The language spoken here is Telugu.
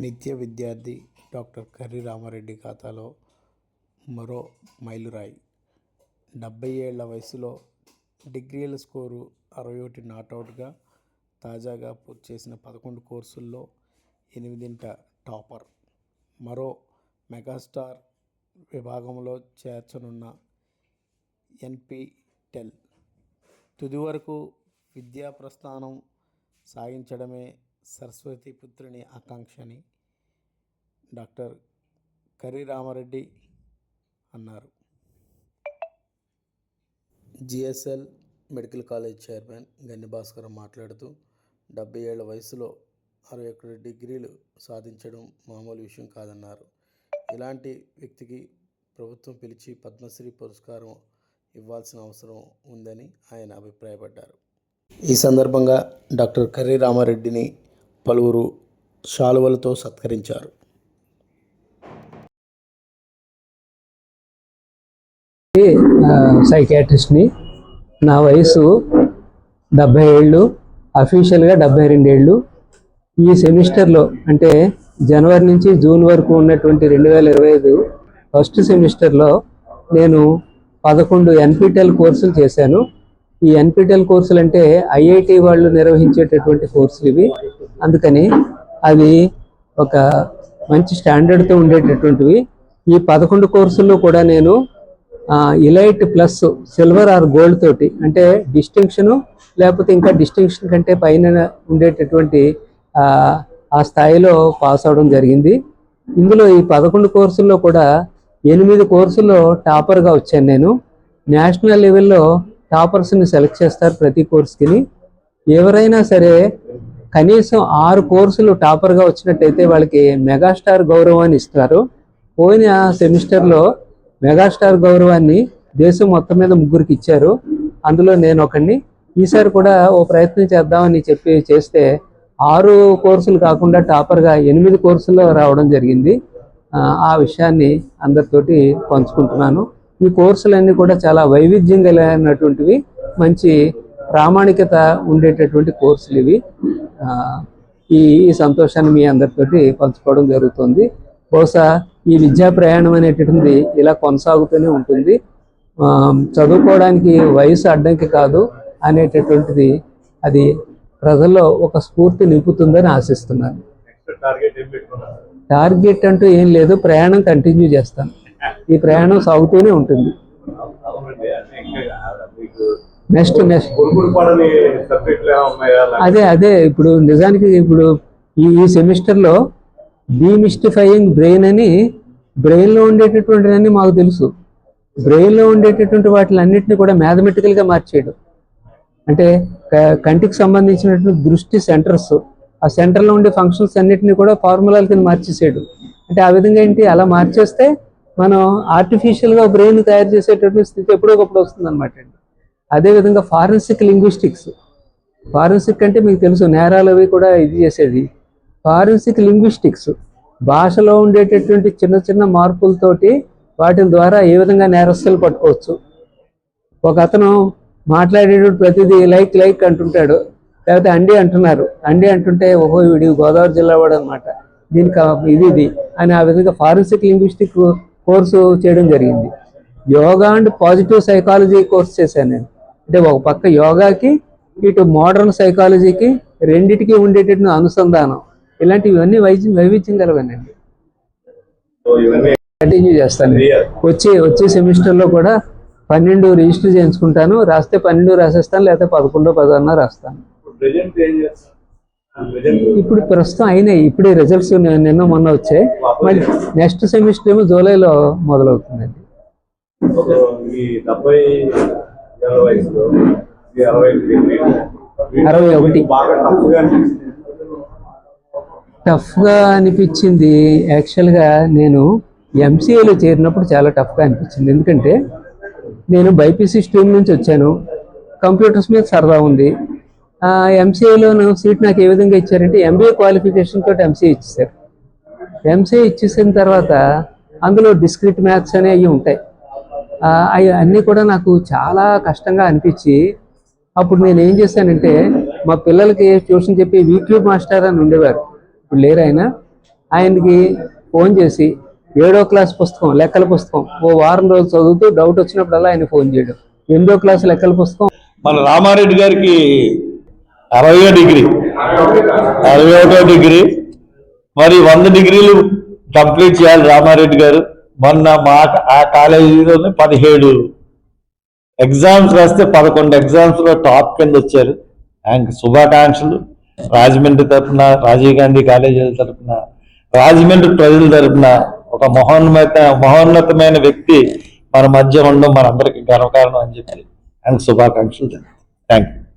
నిత్య విద్యార్థి డాక్టర్ కర్రి రామారెడ్డి ఖాతాలో మరో మైలురాయి. డెబ్బై ఏళ్ళ వయసులో డిగ్రీల స్కోరు అరవై ఒకటి నాటౌట్గా తాజాగా పూర్తి చేసిన పదకొండు కోర్సుల్లో ఎనిమిదింట టాపర్. మరో మెగాస్టార్ విభాగంలో చేర్చనున్న ఎన్పిటెల్. తుది వరకు విద్యా ప్రస్థానం సాగించడమే సరస్వతి పుత్రుని ఆకాంక్షని డాక్టర్ కరి రామారెడ్డి అన్నారు. GSL medical college chairman Ganni Bhaskar మాట్లాడుతూ డెబ్బై ఏళ్ళ వయసులో అరవై ఒకటి డిగ్రీలు సాధించడం మామూలు విషయం కాదన్నారు. ఇలాంటి వ్యక్తికి ప్రభుత్వం పిలిచి పద్మశ్రీ పురస్కారం ఇవ్వాల్సిన అవసరం ఉందని ఆయన అభిప్రాయపడ్డారు. ఈ సందర్భంగా డాక్టర్ కర్రీ రామారెడ్డిని పలువురు శాలువలతో సత్కరించారు. సైకాట్రిస్ట్ని నా వయసు డెబ్భై ఏళ్ళు అఫీషియల్గా డెబ్భై రెండేళ్ళు. ఈ సెమిస్టర్లో అంటే జనవరి నుంచి జూన్ వరకు ఉన్నటువంటి రెండు వేల ఇరవై ఐదు ఫస్ట్ సెమిస్టర్లో నేను పదకొండు ఎన్పిటెల్ కోర్సులు చేశాను. ఈ ఎన్పిటిఎల్ కోర్సులు అంటే ఐఐటి వాళ్ళు నిర్వహించేటటువంటి కోర్సులు ఇవి. అందుకని అవి ఒక మంచి స్టాండర్డ్తో ఉండేటటువంటివి. ఈ పదకొండు కోర్సుల్లో కూడా నేను elite plus silver or gold తోటి అంటే డిస్టింక్షను లేకపోతే ఇంకా డిస్టింక్షన్ కంటే పైన ఉండేటటువంటి ఆ, ఆ స్థాయిలో పాస్ అవడం జరిగింది. ఇందులో ఈ పదకొండు కోర్సుల్లో కూడా ఎనిమిది కోర్సుల్లో టాపర్గా వచ్చాను నేను. నేషనల్ లెవెల్లో టాపర్స్ని సెలెక్ట్ చేస్తారు ప్రతి కోర్సుకి ఎవరైనా సరే కనీసం ఆరు కోర్సులు టాపర్గా వచ్చినట్టయితే వాళ్ళకి మెగాస్టార్ గౌరవాన్ని ఇస్తారు. పోయిన సెమిస్టర్లో మెగాస్టార్ గౌరవాన్ని దేశం మొత్తం మీద ముగ్గురికి ఇచ్చారు. అందులో నేను ఒకడిని. ఈసారి కూడా ఓ ప్రయత్నం చేద్దామని చెప్పి చేస్తే ఆరు కోర్సులు కాకుండా టాపర్గా ఎనిమిది కోర్సుల్లో రావడం జరిగింది. ఆ విషయాన్ని అందరితోటి పంచుకుంటున్నాను. ఈ కోర్సులన్నీ కూడా చాలా వైవిధ్యం కలిగినటువంటివి మంచి ప్రామాణికత ఉండేటటువంటి కోర్సులు ఇవి. ఈ సంతోషాన్ని మీ అందరితోటి పంచుకోవడం జరుగుతుంది. బహుశా ఈ విద్యా ప్రయాణం అనేటటువంటిది ఇలా కొనసాగుతూనే ఉంటుంది. చదువుకోవడానికి వయసు అడ్డంకి కాదు అనేటటువంటిది అది ప్రజల్లో ఒక స్ఫూర్తి నింపుతుందని ఆశిస్తున్నాను. టార్గెట్ అంటూ ఏం లేదు ప్రయాణం కంటిన్యూ చేస్తాను. ఈ ప్రయాణం సాగుతూనే ఉంటుంది. నెక్స్ట్ నెక్స్ట్ అదే అదే ఇప్పుడు నిజానికి ఇప్పుడు ఈ ఈ సెమిస్టర్లో డీమిస్టిఫైయింగ్ బ్రెయిన్ అని బ్రెయిన్లో ఉండేటటువంటివన్నీ మాకు తెలుసు. బ్రెయిన్లో ఉండేటటువంటి వాటిని అన్నింటినీ కూడా మ్యాథమెటికల్గా మార్చేయడం. అంటే కంటికి సంబంధించినటువంటి దృష్టి సెంటర్స్ ఆ సెంటర్లో ఉండే ఫంక్షన్స్ అన్నిటిని కూడా ఫార్ములాల కింద మార్చేసేయడం. అంటే ఆ విధంగా ఏంటి? అలా మార్చేస్తే మనం ఆర్టిఫిషియల్గా బ్రెయిన్ తయారు చేసేటటువంటి స్థితి ఎప్పుడో ఒకప్పుడు వస్తుంది అనమాట అండి అదేవిధంగా ఫారెన్సిక్ లింగ్విస్టిక్స్ ఫారెన్సిక్ అంటే మీకు తెలుసు నేరాలు అవి కూడా ఇది చేసేది. ఫారెన్సిక్ లింగ్విస్టిక్స్ భాషలో ఉండేటటువంటి చిన్న చిన్న మార్పులతోటి వాటి ద్వారా ఏ విధంగా నేరస్తులు పట్టుకోవచ్చు. ఒక అతను మాట్లాడేటప్పుడు ప్రతిదీ లైక్ లైక్ అంటుంటాడు లేకపోతే అండి అంటున్నారు. అండి అంటుంటే ఓహో వీడి గోదావరి జిల్లా వాడు అనమాట దీనికి ఇది ఇది అని ఆ విధంగా ఫారెన్సిక్ లింగ్విస్టిక్ కోర్సు చేయడం జరిగింది. Yoga and positive psychology course చేశాను నేను. అంటే ఒక పక్క యోగాకి ఇటు మోడర్న్ సైకాలజీకి రెండిటికి ఉండేటటువంటి అనుసంధానం. ఇలాంటివన్నీ వైద్యం వైవిధ్యం కలవనండి కంటిన్యూ చేస్తాను. వచ్చే వచ్చే సెమిస్టర్లో కూడా పన్నెండు రిజిస్టర్ చేయించుకుంటాను. రాస్తే పన్నెండు రాసేస్తాను లేకపోతే పదకొండో పదహారున రాస్తాను ప్రజెంట్ ఏం చేస్తారు ప్రజెంట్ ఇప్పుడు ప్రస్తుతం అయినాయి. ఇప్పుడే రిజల్ట్స్ నిన్న మొన్న వచ్చాయి. మళ్ళీ నెక్స్ట్ సెమిస్టర్ ఏమో జూలైలో మొదలవుతుందండి. అరవై ఒకటి. టఫ్గా అనిపించింది. యాక్చువల్గా నేను ఎంసీఏలో చేరినప్పుడు చాలా టఫ్గా అనిపించింది. ఎందుకంటే నేను బైపీసీ స్ట్రీమ్ నుంచి వచ్చాను. కంప్యూటర్స్ మీద సరదా ఉంది. ఎంసీఏలో సీట్ నాకు ఏ విధంగా ఇచ్చారంటే ఎంబీఏ క్వాలిఫికేషన్ తోటి ఎంసీఏ ఇచ్చేసారు ఎంసీఏ ఇచ్చేసిన తర్వాత అందులో డిస్క్రిట్ మ్యాథ్స్ అనేవి ఉంటాయి. అవి అన్నీ కూడా నాకు చాలా కష్టంగా అనిపించి అప్పుడు నేను ఏం చేశానంటే మా పిల్లలకి ట్యూషన్ చెప్పి యూట్యూబ్ మాస్టర్ అని ఉండేవారు. ఇప్పుడు లేరు ఆయన. ఆయనకి ఫోన్ చేసి ఏడో క్లాస్ పుస్తకం లెక్కల పుస్తకం ఓ వారం రోజులు చదువుతూ డౌట్ వచ్చినప్పుడల్లా ఆయన ఫోన్ చేయడం. ఎనిమిదో క్లాస్ లెక్కల పుస్తకం మన రామారెడ్డి గారికి అరవయో డిగ్రీ. అరవై ఒకటో డిగ్రీ. మరి వంద డిగ్రీలు కంప్లీట్ చేయాలి రామారెడ్డి గారు. మొన్న మా ఆ కాలేజీలోనే పదిహేడు ఎగ్జామ్స్ రాస్తే పదకొండు ఎగ్జామ్స్లో టాప్ కింద వచ్చారు. ఆయనకు శుభాకాంక్షలు. రాజమండ్రి తరఫున రాజీవ్ గాంధీ కాలేజీల తరఫున రాజమండ్రి ప్రజల తరఫున ఒక మహోన్నత మహోన్నతమైన వ్యక్తి మన మధ్య ఉండడం మనందరికీ గర్వకారణం అని చెప్పి ఆయనకు శుభాకాంక్షలు థ్యాంక్ యూ